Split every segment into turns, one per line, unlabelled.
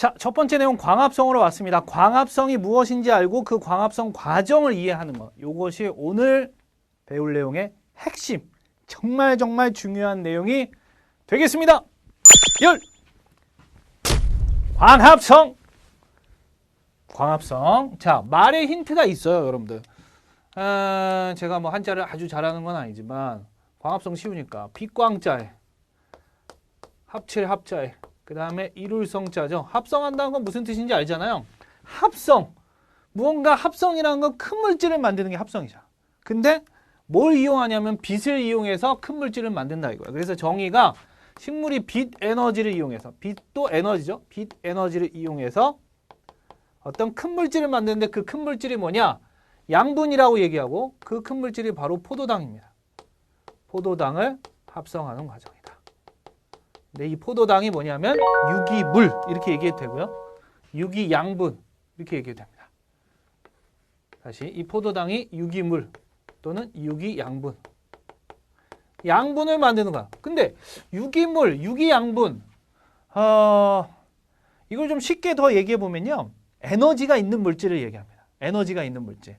자, 첫 번째 내용 광합성으로 왔습니다. 광합성이 무엇인지 알고 그 광합성 과정을 이해하는 것. 이것이 오늘 배울 내용의 핵심. 정말 정말 중요한 내용이 되겠습니다. 열! 광합성! 광합성. 자, 말에 힌트가 있어요, 여러분들. 아, 제가 뭐 한자를 아주 잘하는 건 아니지만 광합성 쉬우니까 빛광자에 합칠 합자에 그 다음에 이룰성자죠. 합성한다는 건 무슨 뜻인지 알잖아요. 합성. 무언가 합성이라는 건 큰 물질을 만드는 게 합성이죠. 근데 뭘 이용하냐면 빛을 이용해서 큰 물질을 만든다 이거예요. 그래서 정의가 식물이 빛 에너지를 이용해서 빛도 에너지죠. 빛 에너지를 이용해서 어떤 큰 물질을 만드는데 그 큰 물질이 뭐냐? 양분이라고 얘기하고 그 큰 물질이 바로 포도당입니다. 포도당을 합성하는 과정이다. 근데 이 포도당이 뭐냐면 유기물 이렇게 얘기해도 되고요. 유기양분 이렇게 얘기해도 됩니다. 다시 이 포도당이 유기물 또는 유기양분 양분을 만드는 거야. 근데 유기물, 유기양분 어, 이걸 좀 쉽게 더 얘기해 보면요. 에너지가 있는 물질을 얘기합니다. 에너지가 있는 물질.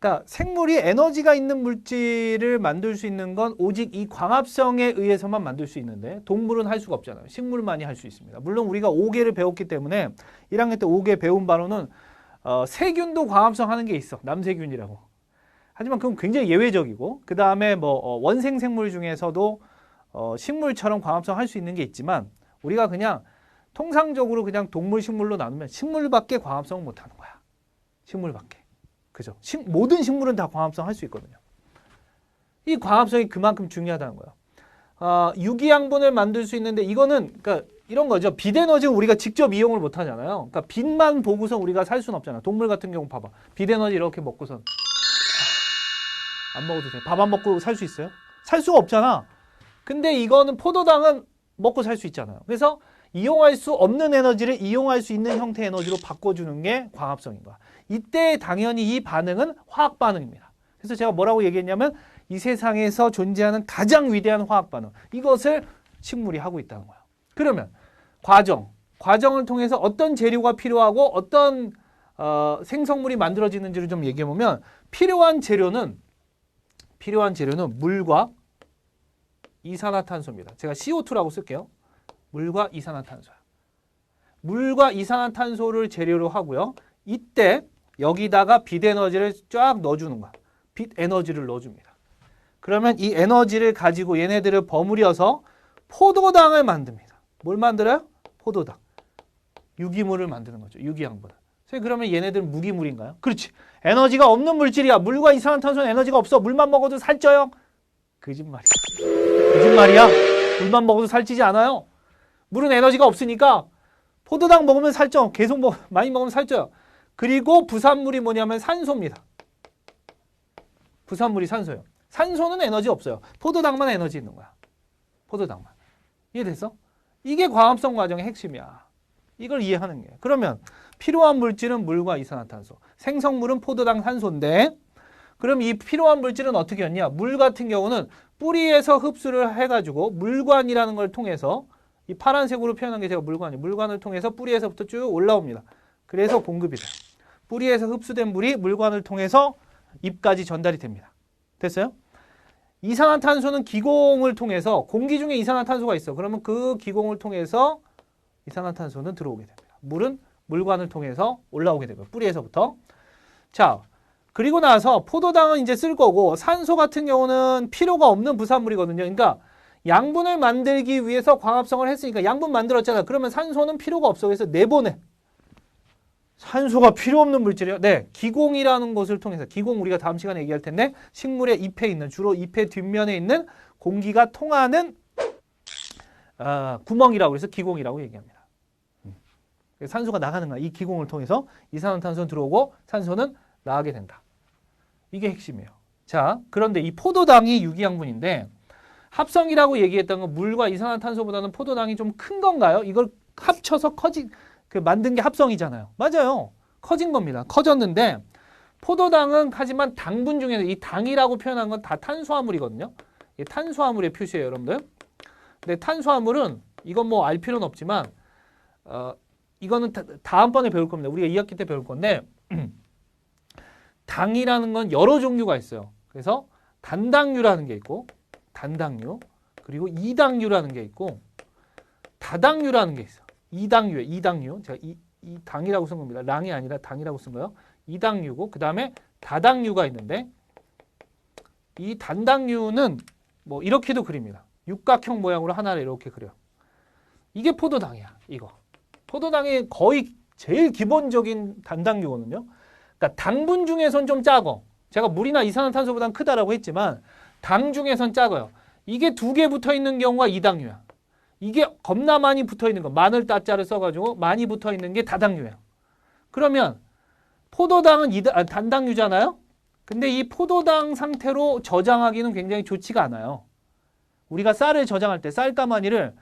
그러니까 생물이 에너지가 있는 물질을 만들 수 있는 건 오직 이 광합성에 의해서만 만들 수 있는데 동물은 할 수가 없잖아요. 식물만이 할 수 있습니다. 물론 우리가 5개를 배웠기 때문에 1학년 때 5개 배운 바로는 어, 세균도 광합성 하는 게 있어. 남세균이라고. 하지만 그건 굉장히 예외적이고 그 다음에 뭐 어, 원생 생물 중에서도 어, 식물처럼 광합성 할 수 있는 게 있지만 우리가 그냥 통상적으로 그냥 동물 식물로 나누면 식물밖에 광합성을 못 하는 거야. 식물밖에. 그죠? 식, 모든 식물은 다 광합성 할 수 있거든요. 이 광합성이 그만큼 중요하다는 거예요. 어, 유기양분을 만들 수 있는데 이거는 그러니까 이런 거죠. 빛 에너지는 우리가 직접 이용을 못 하잖아요. 그러니까 빛만 보고서 우리가 살 수는 없잖아. 동물 같은 경우 봐봐. 빛 에너지 이렇게 먹고선 안 먹어도 돼. 밥 안 먹고 살 수 있어요? 살 수가 없잖아. 근데 이거는 포도당은 먹고 살 수 있잖아요. 그래서 이용할 수 없는 에너지를 이용할 수 있는 형태의 에너지로 바꿔주는 게 광합성인 거야. 이때 당연히 이 반응은 화학 반응입니다. 그래서 제가 뭐라고 얘기했냐면 이 세상에서 존재하는 가장 위대한 화학 반응 이것을 식물이 하고 있다는 거예요. 그러면 과정, 과정을 통해서 어떤 재료가 필요하고 어떤 어, 생성물이 만들어지는지를 좀 얘기해 보면 필요한 재료는 필요한 재료는 물과 이산화탄소입니다. 제가 CO2라고 쓸게요. 물과 이산화탄소야. 물과 이산화탄소를 재료로 하고요. 이때 여기다가 빛 에너지를 쫙 넣어주는 거야. 빛 에너지를 넣어줍니다. 그러면 이 에너지를 가지고 얘네들을 버무려서 포도당을 만듭니다. 뭘 만들어요? 포도당. 유기물을 만드는 거죠. 유기양분. 그러면 얘네들은 무기물인가요? 그렇지. 에너지가 없는 물질이야. 물과 이산화탄소는 에너지가 없어. 물만 먹어도 살쪄요. 거짓말이야. 거짓말이야. 물만 먹어도 살찌지 않아요. 물은 에너지가 없으니까 포도당 먹으면 살쪄. 계속 먹, 많이 먹으면 살쪄요. 그리고 부산물이 뭐냐면 산소입니다. 부산물이 산소예요. 산소는 에너지 없어요. 포도당만 에너지 있는 거야. 포도당만. 이해됐어? 이게 광합성 과정의 핵심이야. 이걸 이해하는 게. 그러면 필요한 물질은 물과 이산화탄소. 생성물은 포도당 산소인데 그럼 이 필요한 물질은 어떻게 했냐? 물 같은 경우는 뿌리에서 흡수를 해가지고 물관이라는 걸 통해서 이 파란색으로 표현한 게 제가 물관이에요. 물관을 통해서 뿌리에서부터 쭉 올라옵니다. 그래서 공급이 돼요. 뿌리에서 흡수된 물이 물관을 통해서 잎까지 전달이 됩니다. 됐어요? 이산화탄소는 기공을 통해서 공기 중에 이산화탄소가 있어. 그러면 그 기공을 통해서 이산화탄소는 들어오게 됩니다. 물은 물관을 통해서 올라오게 되고요. 뿌리에서부터. 자, 그리고 나서 포도당은 이제 쓸 거고 산소 같은 경우는 필요가 없는 부산물이거든요. 그러니까 양분을 만들기 위해서 광합성을 했으니까 양분 만들었잖아요. 그러면 산소는 필요가 없어. 그래서 내보내. 산소가 필요 없는 물질이요. 네, 기공이라는 것을 통해서 기공 우리가 다음 시간에 얘기할 텐데 식물의 잎에 있는 주로 잎의 뒷면에 있는 공기가 통하는 어, 구멍이라고 해서 기공이라고 얘기합니다. 음. 산소가 나가는 거야. 이 기공을 통해서 이산화탄소는 들어오고 산소는 나가게 된다. 이게 핵심이에요. 자, 그런데 이 포도당이 유기양분인데 합성이라고 얘기했던 건 물과 이산화탄소보다는 포도당이 좀 큰 건가요? 이걸 합쳐서 커진 그 만든 게 합성이잖아요. 맞아요. 커진 겁니다. 커졌는데 포도당은 하지만 당분 중에서 이 당이라고 표현한 건 다 탄수화물이거든요. 이 탄수화물의 표시예요, 여러분들. 근데 탄수화물은 이건 뭐 알 필요는 없지만 어, 이거는 다, 다음번에 배울 겁니다. 우리가 2학기 때 배울 건데 당이라는 건 여러 종류가 있어요. 그래서 단당류라는 게 있고 단당류 그리고 이당류라는 게 있고 다당류라는 게 있어. 이당류, 이당류. 제가 이, 이 당이라고 쓴 겁니다. 랑이 아니라 당이라고 쓴 거예요. 이당류고 그 다음에 다당류가 있는데 이 단당류는 뭐 이렇게도 그립니다. 육각형 모양으로 하나를 이렇게 그려. 이게 포도당이야. 이거. 포도당이 거의 제일 기본적인 단당류거든요. 그러니까 당분 중에선 좀 작어. 제가 물이나 이산화탄소보다는 크다라고 했지만 당 중에선 작아요. 이게 두 개 붙어 있는 경우가 이당류야. 이게 겁나 많이 붙어 있는 거 마늘 따자를 써가지고 많이 붙어 있는 게 다당류예요. 그러면 포도당은 이다, 아, 단당류잖아요. 근데 이 포도당 상태로 저장하기는 굉장히 좋지가 않아요. 우리가 쌀을 저장할 때 쌀가마니를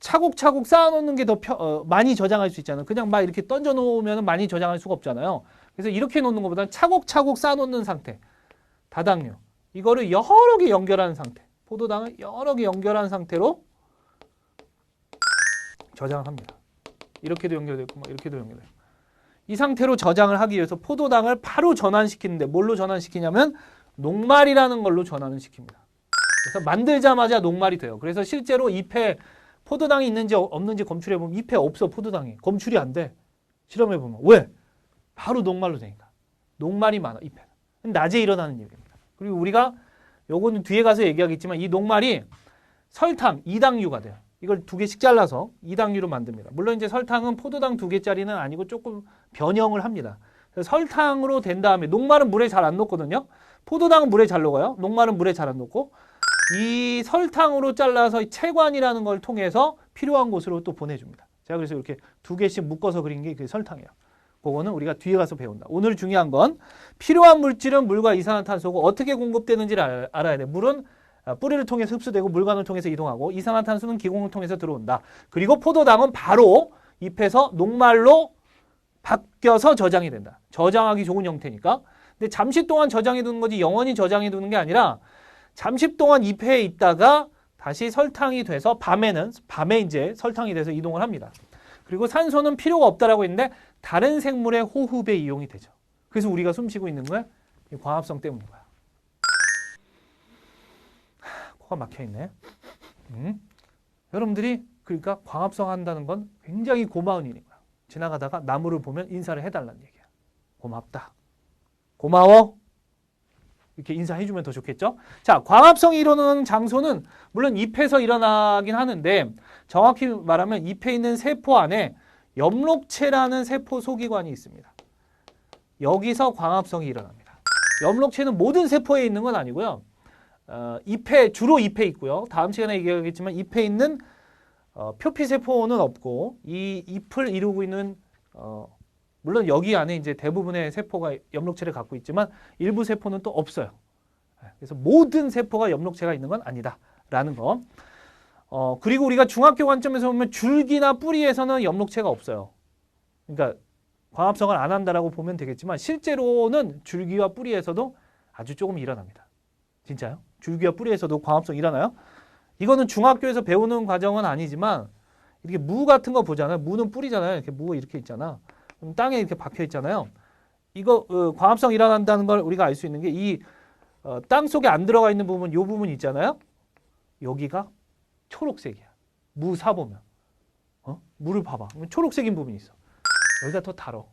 차곡차곡 쌓아놓는 게 더 어, 많이 저장할 수 있잖아요. 그냥 막 이렇게 던져 놓으면 많이 저장할 수가 없잖아요. 그래서 이렇게 놓는 것보다는 차곡차곡 쌓아놓는 상태. 다당류. 이거를 여러 개 연결하는 상태. 포도당을 여러 개 연결한 상태로 저장을 합니다. 이렇게도 연결되고 막 이렇게도 연결돼요. 이 상태로 저장을 하기 위해서 포도당을 바로 전환시키는데 뭘로 전환시키냐면 녹말이라는 걸로 전환을 시킵니다. 그래서 만들자마자 녹말이 돼요. 그래서 실제로 잎에 포도당이 있는지 없는지 검출해 보면 잎에 없어 포도당이 검출이 안 돼. 실험해 보면 왜? 바로 녹말로 되니까. 녹말이 많아 잎에. 낮에 일어나는 일입니다. 그리고 우리가 요거는 뒤에 가서 얘기하겠지만 이 녹말이 설탕 이당류가 돼요. 이걸 두 개씩 잘라서 이당류로 만듭니다. 물론 이제 설탕은 포도당 두 개짜리는 아니고 조금 변형을 합니다. 설탕으로 된 다음에 녹말은 물에 잘 안 녹거든요. 포도당은 물에 잘 녹아요. 녹말은 물에 잘 안 녹고 이 설탕으로 잘라서 이 채관이라는 걸 통해서 필요한 곳으로 또 보내줍니다. 제가 그래서 이렇게 두 개씩 묶어서 그린 게 그 설탕이에요. 그거는 우리가 뒤에 가서 배운다. 오늘 중요한 건 필요한 물질은 물과 이산화탄소고 어떻게 공급되는지를 알아야 돼. 물은 아, 뿌리를 통해서 흡수되고 물관을 통해서 이동하고 이산화탄소는 기공을 통해서 들어온다. 그리고 포도당은 바로 잎에서 녹말로 바뀌어서 저장이 된다. 저장하기 좋은 형태니까. 근데 잠시 동안 저장해 두는 거지 영원히 저장해 두는 게 아니라 잠시 동안 잎에 있다가 다시 설탕이 돼서 밤에는 밤에 이제 설탕이 돼서 이동을 합니다. 그리고 산소는 필요가 없다라고 했는데 다른 생물의 호흡에 이용이 되죠. 그래서 우리가 숨 쉬고 있는. 이 광합성 때문인 거야. 코가 막혀 있네. 음? 여러분들이 그러니까 광합성 한다는 건 굉장히 고마운 일인 거야. 지나가다가 나무를 보면 인사를 해달라는 얘기야. 고맙다. 고마워. 이렇게 인사해주면 더 좋겠죠? 자, 광합성이 일어나는 장소는 물론 잎에서 일어나긴 하는데 정확히 말하면 잎에 있는 세포 안에 엽록체라는 세포 소기관이 있습니다. 여기서 광합성이 일어납니다. 엽록체는 모든 세포에 있는 건 아니고요. 어, 잎에 주로 잎에 있고요. 다음 시간에 얘기하겠지만 잎에 있는 어, 표피 세포는 없고 이 잎을 이루고 있는 어, 물론 여기 안에 이제 대부분의 세포가 엽록체를 갖고 있지만 일부 세포는 또 없어요. 그래서 모든 세포가 엽록체가 있는 건 아니다라는 거. 어, 그리고 우리가 중학교 관점에서 보면 줄기나 뿌리에서는 엽록체가 없어요. 그러니까 광합성을 안 한다라고 보면 되겠지만 실제로는 줄기와 뿌리에서도 아주 조금 일어납니다. 진짜요? 줄기와 뿌리에서도 광합성 일어나요? 이거는 중학교에서 배우는 과정은 아니지만 이렇게 무 같은 거 보잖아요. 무는 뿌리잖아요. 이렇게 무가 이렇게 있잖아. 땅에 이렇게 박혀 있잖아요. 이거 어, 광합성 일어난다는 걸 우리가 알 수 있는 게이땅 어, 속에 안 들어가 있는 부분, 요 부분 있잖아요. 여기가 초록색이야. 무 사 보면, 어? 물을 봐봐. 초록색인 부분이 있어. 여기가 더 달어.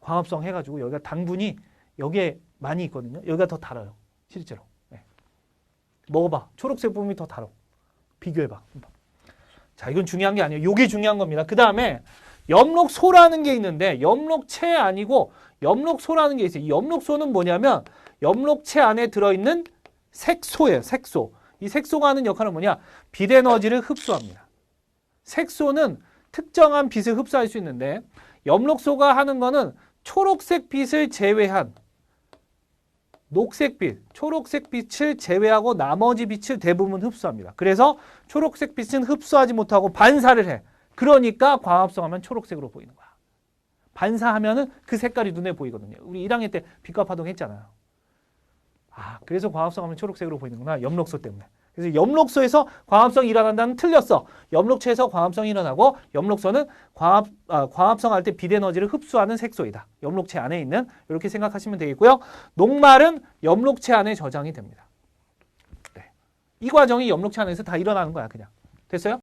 광합성 해가지고 여기가 당분이 여기에 많이 있거든요. 여기가 더 달아요. 실제로. 네. 먹어봐. 초록색 부분이 더 달어. 비교해봐. 자, 이건 중요한 게 아니에요. 요게 중요한 겁니다. 그 다음에 엽록소라는 게 있는데 엽록체 아니고 엽록소라는 게 있어요. 이 엽록소는 뭐냐면 엽록체 안에 들어있는 색소예요. 색소. 이 색소가 하는 역할은 뭐냐? 빛 에너지를 흡수합니다. 색소는 특정한 빛을 흡수할 수 있는데 엽록소가 하는 거는 초록색 빛을 제외한 녹색 빛, 초록색 빛을 제외하고 나머지 빛을 대부분 흡수합니다. 그래서 초록색 빛은 흡수하지 못하고 반사를 해. 그러니까 광합성하면 초록색으로 보이는 거야. 반사하면 은 그 색깔이 눈에 보이거든요. 우리 1학년 때 빛과 파동 했잖아요. 아, 그래서 광합성 하면 초록색으로 보이는구나. 엽록소 때문에. 그래서 엽록소에서 광합성이 일어난다는 틀렸어. 엽록체에서 광합성이 일어나고 엽록소는 광합 아, 광합성 할 때 비대에너지를 흡수하는 색소이다. 엽록체 안에 있는 이렇게 생각하시면 되겠고요. 녹말은 엽록체 안에 저장이 됩니다. 네. 이 과정이 엽록체 안에서 다 일어나는 거야, 그냥. 됐어요?